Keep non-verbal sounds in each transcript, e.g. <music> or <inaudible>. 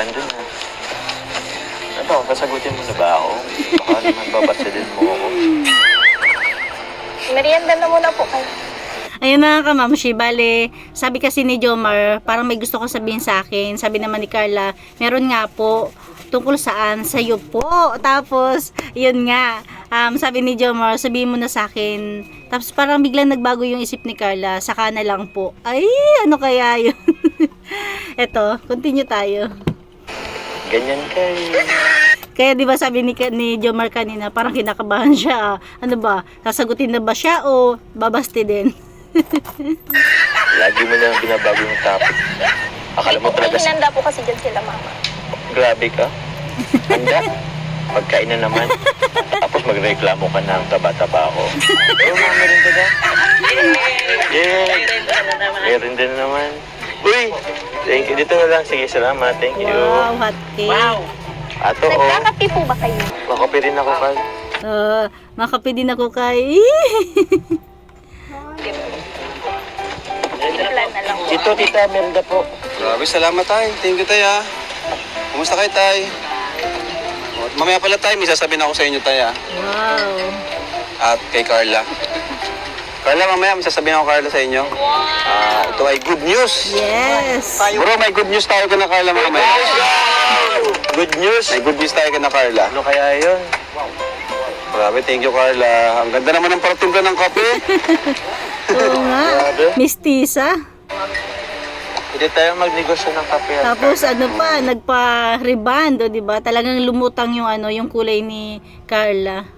Bandun na. Ano ba, kasagutin mo na ba ako? Baka naman babasilin mo ako. Merienda na muna po kayo. Ayun na kamamshi, bale, sabi kasi ni Jomar, parang may gusto ko sabihin sa akin. Sabi naman ni Carla, meron nga po, tungkol saan? Sa'yo po. Tapos, yun nga, um, sabi ni Jomar, sabihin mo na sa akin. Tapos parang biglang nagbago yung isip ni Carla, saka na lang po. Ay, ano kaya yun? <laughs> Eto, continue tayo. Ganyan kay... Kaya 'di ba sabi ni ni Jomar kanina, parang kinakabahan siya. Ano ba? Sasagutin na ba siya o babasti din? <laughs> Lagi mo na binabago yung topic. Akala mo May talaga sa... hinanda po kasi dyan sila mama. Grabe ka. Handa. Pagkain na naman. Tapos magreklamo ka ng taba-taba ako. Pero mga merinda ka. Yeah. Meron din naman. Uy! Thank you. Dito na lang. Sige, salamat. Thank you. Wow, hot cake. Wow. Ato, oh. Nagkakapi po ba kayo? Makapi rin ako, Kal. Uh, makape din ako kay... Dito, tita, merinda po. Grabe, salamat tay. Thank you tay ah. Kumusta kayo tay? Mamaya pala tay, may sasabihin ako sa inyo tay ah. wow. At kay Carla. Carla, mamaya may sasabihin ako Carla sa inyo. Ah, ito ay good news. Yes. Bro, may good news tayo kay na Carla mamaya. Good news. May good news tayo kay na Carla. Ano kaya yun? Grabe, thank you Carla. Ang ganda naman ng paratimpla ng kape. <laughs> Oo nga. Grabe. Mistisa. Hindi tayo magnegosyo ng kape. at Tapos ano pa, nagpa-reband, o, 'di ba? Talagang lumutang yung ano, yung kulay ni Carla.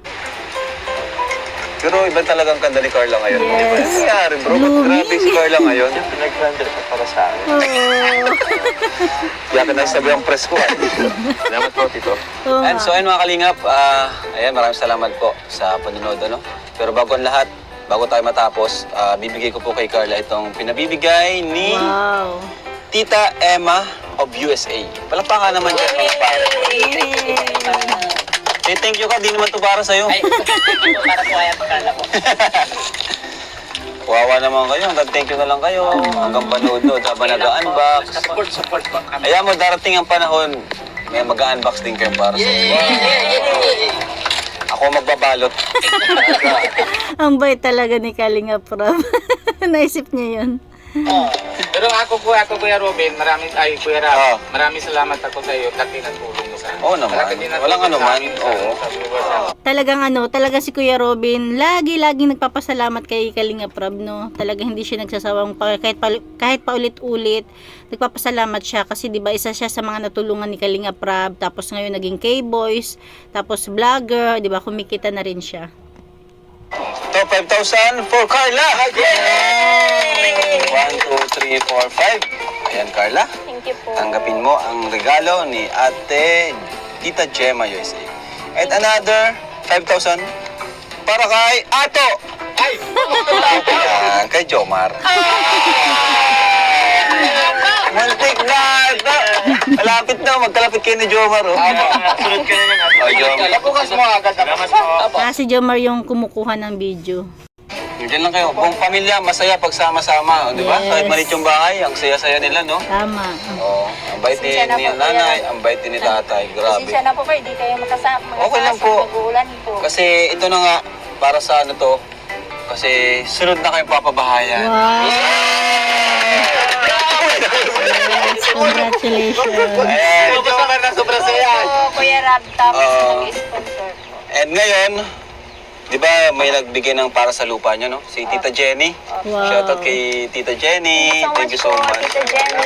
Pero iba talagang kanda ni Carla ngayon. Yes. Ano nangyari bro? Ba't Blooming. Grabe si Carla ngayon. Siyempre, nag-render ka para sa akin. Kaya ka nagsabi ang press ko. ah. Salamat po, Tito. Oo And nga. so ayun mga kalingap, ah, ayan maraming salamat po sa panonood ano. Pero bago ang lahat, bago tayo matapos, ah, bibigay ko po kay Carla itong pinabibigay ni Wow. Tita Emma of USA. Palakpakan naman dyan. Palakpakan. Say thank you ka, di naman to para sa'yo. <laughs> para po kaya pagkala ko. Wawa naman kayo, hanggang thank you na lang kayo. Hanggang panood-nood habang nag-unbox. Support, support po kami. Ayaw mo, darating ang panahon, may mag-unbox din kayo para sa'yo. Ako magbabalot. <laughs> Ang bait talaga ni Kalinga Prab. <laughs> Naisip niya yun. Pero ako po, ako Kuya Robin, maraming, ay Kuya Rab, Ah. maraming salamat ako sa iyo, kasi natulong mo sa akin. Oo naman. Malaki din natulong Walang ano sa man. amin sa- Oo. sa viewers. Talagang ano, talaga si Kuya Robin, lagi-lagi nagpapasalamat kay Kalinga Prab, no? Talaga hindi siya nagsasawang pa, kahit, pa, kahit paulit-ulit, nagpapasalamat siya kasi 'di ba isa siya sa mga natulungan ni Kalinga Prab, tapos ngayon naging K-boys, tapos vlogger, 'di ba? Kumikita na rin siya. Ito, 5,000 for Carla! Yay! 1, 2, 3, 4, 5. Ayan, Carla. Thank you po. Tanggapin mo ang regalo ni Ate Tita Gemma USA. At another 5,000 para kay Ato! Ay! Ayan, kay Jomar. Malapit na, magkalapit kayo ni Jomar. Oh. Sunod ka na lang. Oh, Jomar. Bukas mo agad po. Ah, si Jomar yung kumukuha ng video. Diyan lang kayo. Buong pamilya, masaya pagsama-sama. Di ba? Yes. Kahit maliit yung bahay, ang saya-saya nila, no? Tama. Oo. ang bait ni, Pasensya na ni po, nanay, ang bait din ni tatay. Grabe. Pasensya na po kayo, di kayo makasama. Okay lang po. Kasi ito na nga, para sa ano to, kasi sunod na kayong papabahayan. Wow! <laughs> Congratulations. Ayan. Sobra ka na, sobra saya. Kuya Rab, tapos Oo. nag-sponsor po. And ngayon, di ba may nagbigay ng para sa lupa niyo, no? Si Tita Jenny. Wow. Shoutout kay Tita Jenny. Thank you so much. Tita Jenny.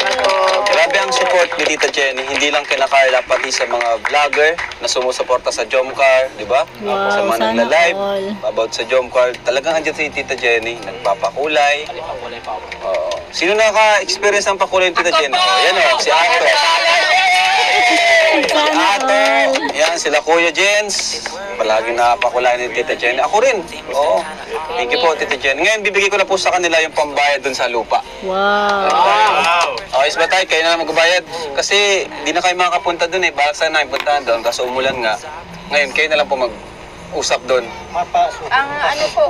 Grabe ang support ni Tita Jenny, hindi lang kina Carla, pati sa mga vlogger na sumusuporta sa Jomcar, di ba? Wow, sa mga sana nagla-live all. about sa Jomcar. Talagang andyan si Tita Jenny, nagpapakulay. Kulay pa ako. Oo. Sino naka-experience ng pakulay ni Tita Jenny? Oh, yan o, si Ato. Si Ato. Yan, sila Kuya Jens. Palagi napakulay ni Tita Jenny. Ako rin. Oo. Thank you po, Tita Jenny. Ngayon, bibigay ko na po sa kanila yung pambayad dun sa lupa. Wow. Wow! Okay, ba tayo? Kayo na lang magbayad. Kasi di na kayo makakapunta dun eh. Balak sana namin puntahan doon. Kaso umulan nga. Ngayon, kayo na lang po mag usap doon? Ang ano po,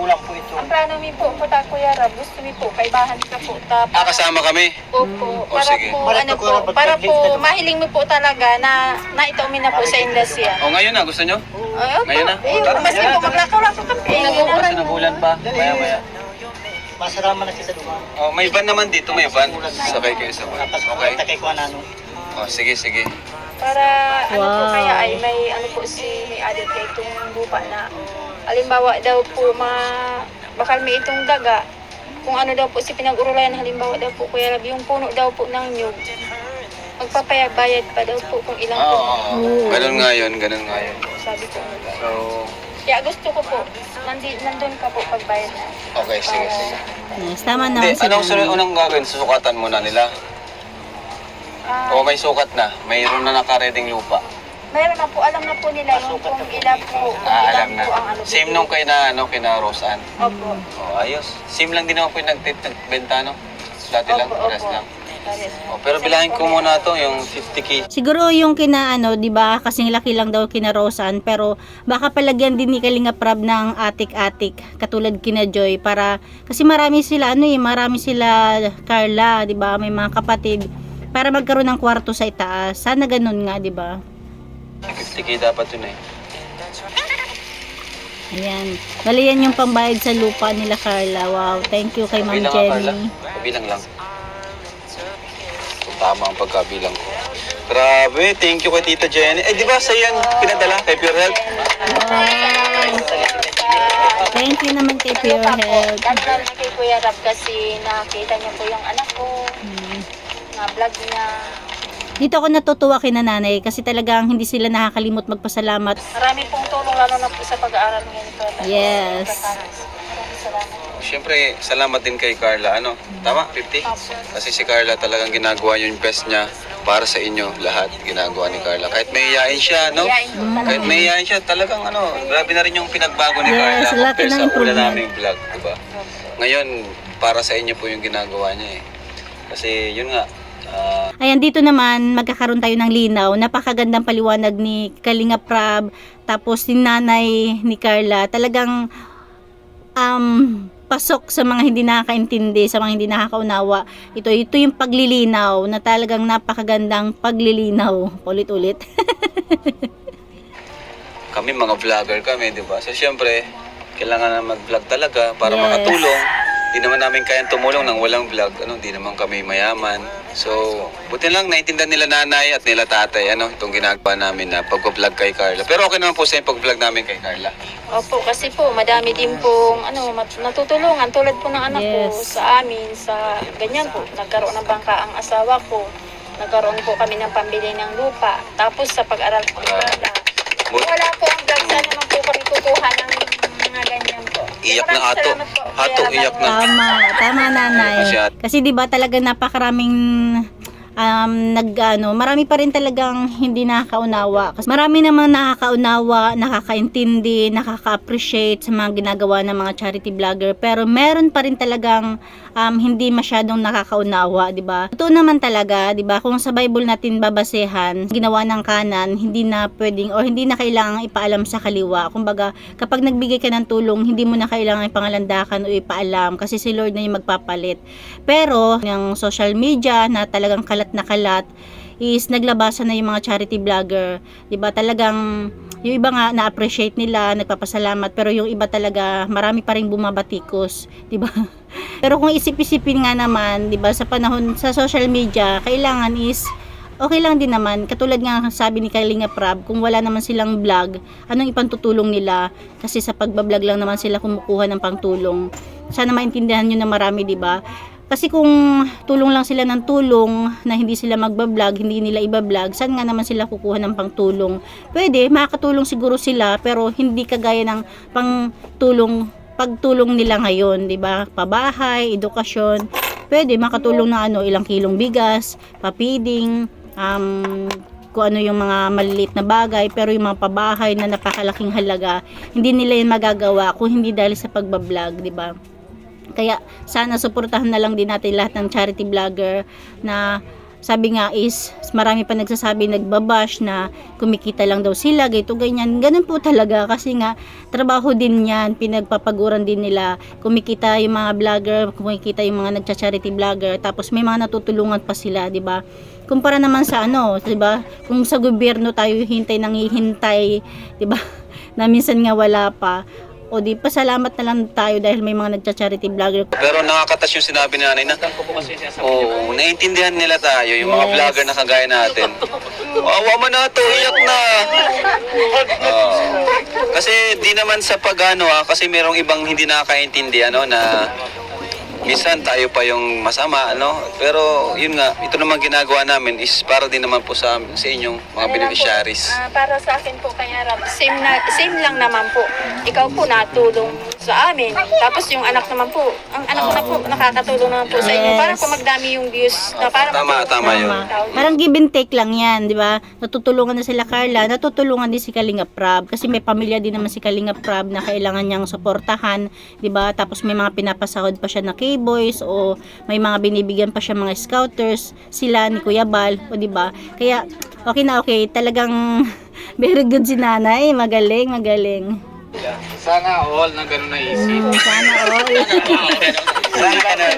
ang plano mi po, puta Kuya Rab, gusto mi po, kaibahan ka po. Ta, Ah, kasama kami. Opo, O, para sige. po, ano po, para po, mahiling mo po talaga na naitaumin na po sa industriya. O, ngayon na, gusto nyo? Ay, opo. Ngayon na? Eh, Tara. mas po, maglakaw-lakaw ka po. Naguguran Sa bulan pa. Maya, maya. Masarama na kita dumaan. Oh, may van naman dito, may van. Sakay kayo sa van. Okay. Takay ko ano. Oh, sige, sige. Para ano po Wow. kaya ay may ano po si may added kay itong lupa na halimbawa daw po ma bakal may itong daga kung ano daw po si pinag-urulayan halimbawa daw po kuya Rab yung puno daw po ng nyug magpapayag-bayad pa daw po kung ilang Oo, oo, oo. Ganun nga yun, ganun nga yun. sabi ko So, kaya gusto ko po nandi, nandun ka po pagbayad na okay, sige, sige. Yes, tama Hindi, naman si anong sunod unang gagawin? Susukatan muna nila. Ah, O may sukat na, mayroon na nakareding lupa. mayroon na po alam na po nila yung kung ilan po kung Ah, ilan alam na. po ang ano Same nung kay na, ano, kina Roseanne. opo O, ayos. Same lang din ako po yung nagtit- nagbenta, no? Dati lang, opo pares lang. Pares. O, pero bilahin ko muna to, yung 50k. Siguro yung kina ano, 'di ba? Kasing laki lang daw kina Rosan, pero baka palagyan din ni Kalinga Prab ng atik-atik katulad kina Joy para kasi marami sila ano eh, marami sila Carla, 'di ba? May mga kapatid para magkaroon ng kwarto sa itaas. Sana ganun nga, 'di ba? 50k dapat yun eh. Ayan. Bali yan yung pambayad sa lupa nila Carla. Wow, thank you kay Ma'am Kabilang ka, Carla. Jenny. Kabilang lang. Kung tama ang pagkabilang ko. Grabe, thank you kay Tita Jenny. Eh, di ba sa yan pinadala kay Pure Health? Thank you naman kay Pure Health. dahil na kay Kuya Rab kasi nakita niya po yung anak ko. Na vlog niya. Dito ako natutuwa kay nanay kasi talagang hindi sila nakakalimot magpasalamat. Marami pong tulong lalo na po sa pag-aaral ngayon ko. Yes. Siyempre, salamat din kay Carla. Ano? Tama? 50? Kasi si Carla talagang ginagawa yung best niya para sa inyo lahat. Ginagawa ni Carla. Kahit may iyain siya, no? Kahit may iyain siya, talagang ano, grabe na rin yung pinagbago ni Yes, Carla laki compared ng sa una naming vlog, di ba? Ngayon, para sa inyo po yung ginagawa niya eh. Kasi yun nga, Ayan, dito naman magkakaroon tayo ng linaw. Napakagandang paliwanag ni Kalinga Prab. Tapos si nanay ni Carla. Talagang um, pasok sa mga hindi nakakaintindi, sa mga hindi nakakaunawa. Ito, ito yung paglilinaw na talagang napakagandang paglilinaw. Ulit-ulit. <laughs> kami mga vlogger kami, di ba? So syempre, kailangan na mag-vlog talaga para Yes. makatulong. Di naman namin kayang tumulong ng walang vlog. Ano, di naman kami mayaman. So, buti lang naintindihan nila nanay at nila tatay, ano, itong ginagawa namin na pag-vlog kay Carla. Pero okay naman po sa yung pag-vlog namin kay Carla. Opo, kasi po madami din pong ano, mat- natutulungan tulad po ng anak ko Yes. sa amin, sa ganyan po. Nagkaroon ng bangka ang asawa ko. Nagkaroon po kami ng pambili ng lupa. Tapos sa pag-aral ng Carla. Iyak na ato. Ato, iyak na. Tama, tama nanay. Kasi 'di ba talaga napakaraming um, nag ano, marami pa rin talagang hindi nakakaunawa. Kasi marami namang nakakaunawa, nakakaintindi, nakaka-appreciate sa mga ginagawa ng mga charity vlogger, pero meron pa rin talagang um, hindi masyadong nakakaunawa, 'di ba? Totoo naman talaga, 'di ba? Kung sa Bible natin babasehan, ginawa ng kanan, hindi na pwedeng or hindi na kailangang ipaalam sa kaliwa. Kumbaga, kapag nagbigay ka ng tulong, hindi mo na kailangan ipangalandakan o ipaalam kasi si Lord na yung magpapalit. Pero, yung social media na talagang kalat na kalat, is naglabasan na yung mga charity vlogger. 'Di ba Talagang yung iba nga na-appreciate nila, nagpapasalamat, pero yung iba talaga marami pa ring bumabatikos, 'di ba? <laughs> Pero kung isip-isipin nga naman, 'di ba, sa panahon sa social media, kailangan is okay lang din naman. Katulad nga sabi ni Kalinga Prab, kung wala naman silang vlog, anong ipantutulong nila? Kasi sa pagbablog lang naman sila kumukuha ng pangtulong. Sana maintindihan nyo na marami, di ba? Kasi kung tulong lang sila ng tulong na hindi sila magbablog, hindi nila ibablog, saan nga naman sila kukuha ng pangtulong? Pwede, makakatulong siguro sila, pero hindi kagaya ng pangtulong pagtulong nila ngayon, 'di ba? Pabahay, edukasyon. Pwede makatulong na ano, ilang kilong bigas, papiding, um, kung ano yung mga maliliit na bagay, pero yung mga pabahay na napakalaking halaga, hindi nila yun magagawa kung hindi dahil sa pagbablog, 'di ba? Kaya sana suportahan na lang din natin lahat ng charity vlogger na sabi nga is marami pa nagsasabi nagbabash na kumikita lang daw sila ganito ganyan. Ganun po talaga kasi nga trabaho din yan pinagpapaguran din nila. Kumikita yung mga vlogger kumikita yung mga nagcha-charity vlogger tapos may mga natutulungan pa sila di ba? Kumpara naman sa ano di ba? Kung sa gobyerno tayo hintay nang hihintay di ba? <laughs> Na minsan nga wala pa o di pasalamat na lang tayo dahil may mga nagcha-charity vlogger Pero nakakatas yung sinabi ni nanay na, oo, naiintindihan nila tayo, yung mga Yes. vlogger na kagaya natin. Awa mo na to, iyak na. Oo. kasi di naman sa pagano ah, kasi merong ibang hindi nakakaintindi ano na minsan tayo pa yung masama ano pero yun nga ito naman ginagawa namin is para din naman po sa sa inyong mga Ano lang po, beneficiaries ah, para sa akin po kay Arab, same, na, same lang naman po. Ikaw po natulong sa amin. Tapos yung anak naman po, ang anak na po nakakatulong naman po sa inyo. Yes. Para po magdami yung views. Na para Tama, tama yun. Parang give and take lang yan, di ba? Natutulungan na sila Carla, natutulungan din si Kalinga Prab kasi may pamilya din naman si Kalinga Prab na kailangan niyang suportahan, di ba? Tapos may mga pinapasahod pa siya na K-boys o may mga binibigyan pa siya mga scouters, sila ni Kuya Bal, o di ba? Kaya okay na okay, talagang <laughs> very good si nanay, magaling, magaling. Sana all na gano'n naisip. Sana all.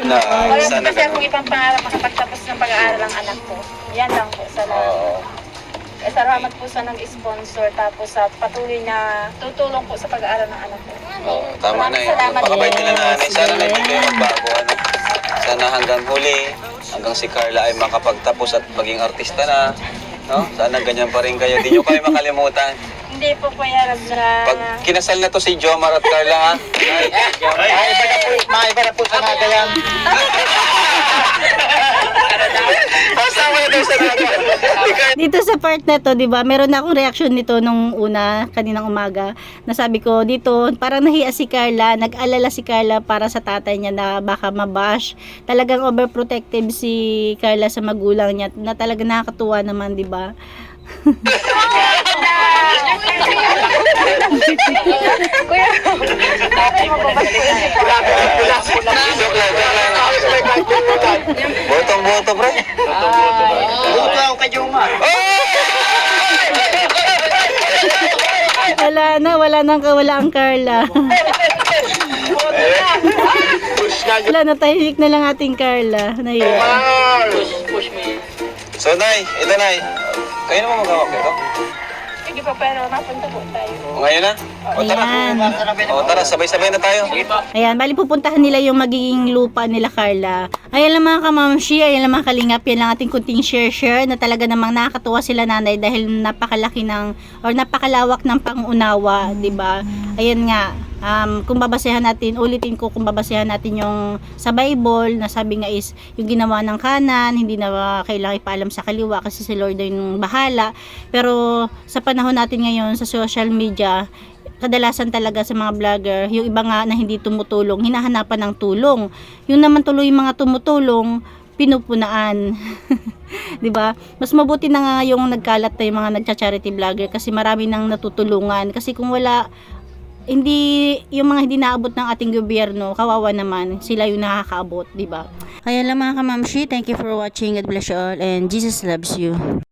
na Wala po sana kasi akong ibang pangarap makapagtapos ng pag-aaral ng anak ko. Yan lang po. Salamat. Eh, salamat po sa nag-sponsor tapos sa patuloy na tutulong po sa pag-aaral ng anak ko. Oo, tama na yun. Salamat. Pakabait nila nanay. Sana na hindi kayo magbago. Ano? Sana hanggang huli, hanggang si Carla ay makapagtapos at maging artista na. No? Sana ganyan pa rin kayo. Di nyo kayo makalimutan. Hindi po po yarab na... Pag kinasal na to si Jomar at Carla, ha? Maiba na po, maiba na po sa nagayan. Pasama na daw sa naga. Dito sa part na to, 'di ba? Meron na akong reaction nito nung una, kaninang umaga. Nasabi ko dito, parang nahiya si Carla, nag-alala si Carla para sa tatay niya na baka mabash. Talagang overprotective si Carla sa magulang niya na talaga nakakatuwa naman, 'di ba? Kuya, tatay mo po yan? Botong-boto, pre. Buto ako kay. Wala na, wala nang wala ang Carla. wala na, tahimik na lang ating Carla. Nahiya. So, Nay, ito, Nay. Kayo naman maghawak ito. Sige po, pero napunta po tayo. O, ngayon na? O, tara. Ayan. O, tara, sabay-sabay na tayo. Ayan, bali pupuntahan nila yung magiging lupa nila Carla. Ayan lang mga kamamshi, ayan lang mga kalingap, yan lang ating kunting share-share na talaga namang nakakatuwa sila nanay dahil napakalaki ng, or napakalawak ng pangunawa, 'di ba Ayan nga, um, kung babasehan natin, ulitin ko kung babasehan natin yung sa Bible, na sabi nga is, yung ginawa ng kanan, hindi na kailangan ipaalam sa kaliwa kasi si Lord yung bahala. Pero sa panahon natin ngayon sa social media, kadalasan talaga sa mga vlogger, yung iba nga na hindi tumutulong, hinahanapan ng tulong. Yung naman tuloy yung mga tumutulong, pinupunaan. <laughs> 'Di ba? Mas mabuti na nga yung nagkalat na yung mga nagcha-charity vlogger kasi marami nang natutulungan kasi kung wala hindi yung mga hindi naabot ng ating gobyerno, kawawa naman, sila yung nakakaabot, 'di ba? Kaya lang mga kamamshi, thank you for watching. God bless you all and Jesus loves you.